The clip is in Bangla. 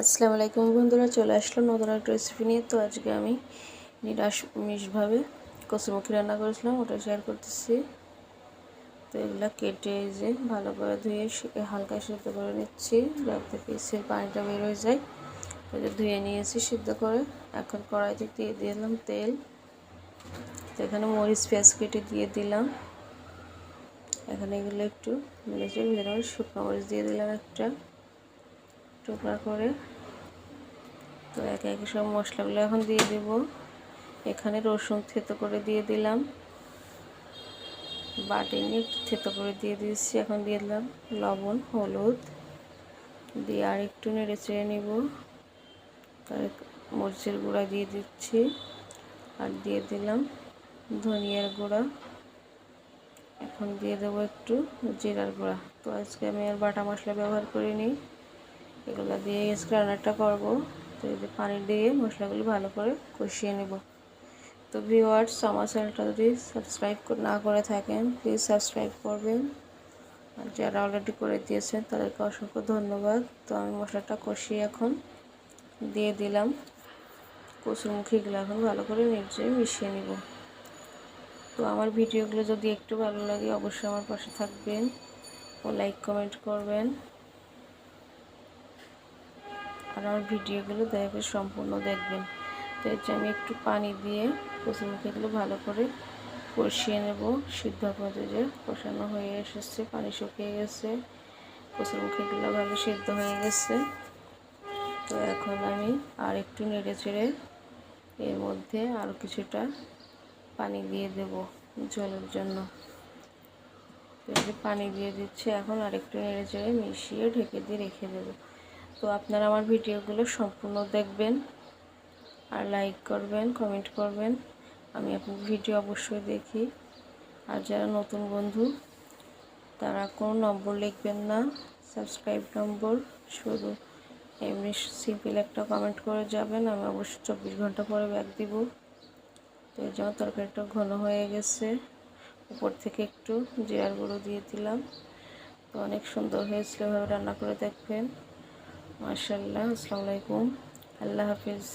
আসসালামু আলাইকুম বন্ধুরা, চলে আসলো নতুন একটা রেসিপি নিয়ে। তো আজকে আমি নিরামিষভাবে কচুমুখী রান্না করেছিলাম, ওটা শেয়ার করতেছি। তো এগুলো কেটে যে ভালো করে ধুয়ে হালকা সিদ্ধ করে নিচ্ছি, যাতে পিসের পানিটা বের হয়ে যায়। ধুয়ে নিয়েছি সিদ্ধ করে। এখন কড়াইতে দিয়ে দিলাম তেল। তো এখানে মরিচ, পেঁয়াজ কেটে দিয়ে দিলাম। এখানে এগুলো একটু মিলেছে ভিতরে শুকনো মরিচ দিয়ে দিলাম একটা। টুকরা করে। তো একে একে সব মশলাগুলো এখন দিয়ে দেব। এখানে রসুন থেতো করে দিয়ে দিলাম। বাটি নিয়ে একটু থেতো করে দিয়ে দিয়েছি, এখন দিয়ে দিলাম লবণ, হলুদ। দিয়ে আর একটু নেড়ে চেড়ে নিব। তার মরিচের গুঁড়া দিয়ে দিচ্ছি। আর দিয়ে দিলাম ধনিয়ার গুঁড়া। এখন দিয়ে দেবো একটু জিরার গুঁড়া। তো আজকে আমি আর বাটা মশলা ব্যবহার করিনি। এগুলো দিয়ে আজকে রান্নাটা করব। তো এই যে পানি দিয়ে মশলাগুলো ভালো করে কষিয়ে নেব। তো ভিওয়ার্স আমার চ্যানেলটা যদি সাবস্ক্রাইব না করে থাকেন প্লিজ সাবস্ক্রাইব করবেন। আর যারা অলরেডি করে দিয়েছেন, তাদেরকে অসংখ্য ধন্যবাদ। তো আমি মশলাটা কষিয়ে এখন দিয়ে দিলাম। কচুরমুখীগুলো এখন ভালো করে নিচে মিশিয়ে নিব। তো আমার ভিডিওগুলো যদি একটু ভালো লাগে, অবশ্যই আমার পাশে থাকবেন ও লাইক কমেন্ট করবেন। আর আমার ভিডিওগুলো দয়া করে সম্পূর্ণ দেখবেন। তো এর আমি একটু পানি দিয়ে কচুমুখিগুলো ভালো করে কষিয়ে নেব। সিদ্ধ যে কষানো হয়ে এসেছে, পানি শুকিয়ে গেছে কচুরমুখিগুলো ভালো সিদ্ধ হয়ে গেছে। তো এখন আমি আর একটু নেড়ে চেড়ে এর মধ্যে আরও কিছুটা পানি দিয়ে দেব জলের জন্য। পানি দিয়ে দিচ্ছে, এখন আরেকটু নেড়ে চেড়ে মিশিয়ে ঢেকে দিয়ে রেখে দেবো। তো আপনারা আমার ভিডিওগুলো সম্পূর্ণ দেখবেন আর লাইক করবেন কমেন্ট করবেন। আমি আপনার ভিডিও অবশ্যই দেখি। আর যারা নতুন বন্ধু, তারা কোনো নম্বর লিখবেন না সাবস্ক্রাইব নম্বর শুধু এমনি সিম্পল একটা কমেন্ট করে যাবেন, আমি অবশ্যই চব্বিশ ঘণ্টা পরে ব্যাগ দিব। তো এই জন্য তরকারিটা ঘন হয়ে গেছে, উপর থেকে একটু জিরার গুঁড়ো দিয়ে দিলাম। তো অনেক সুন্দর হয়েছিল, এভাবে রান্না করে দেখবেন। মার্শাল্লাহ আসসালামু আলাইকুম আল্লাহ হাফিজ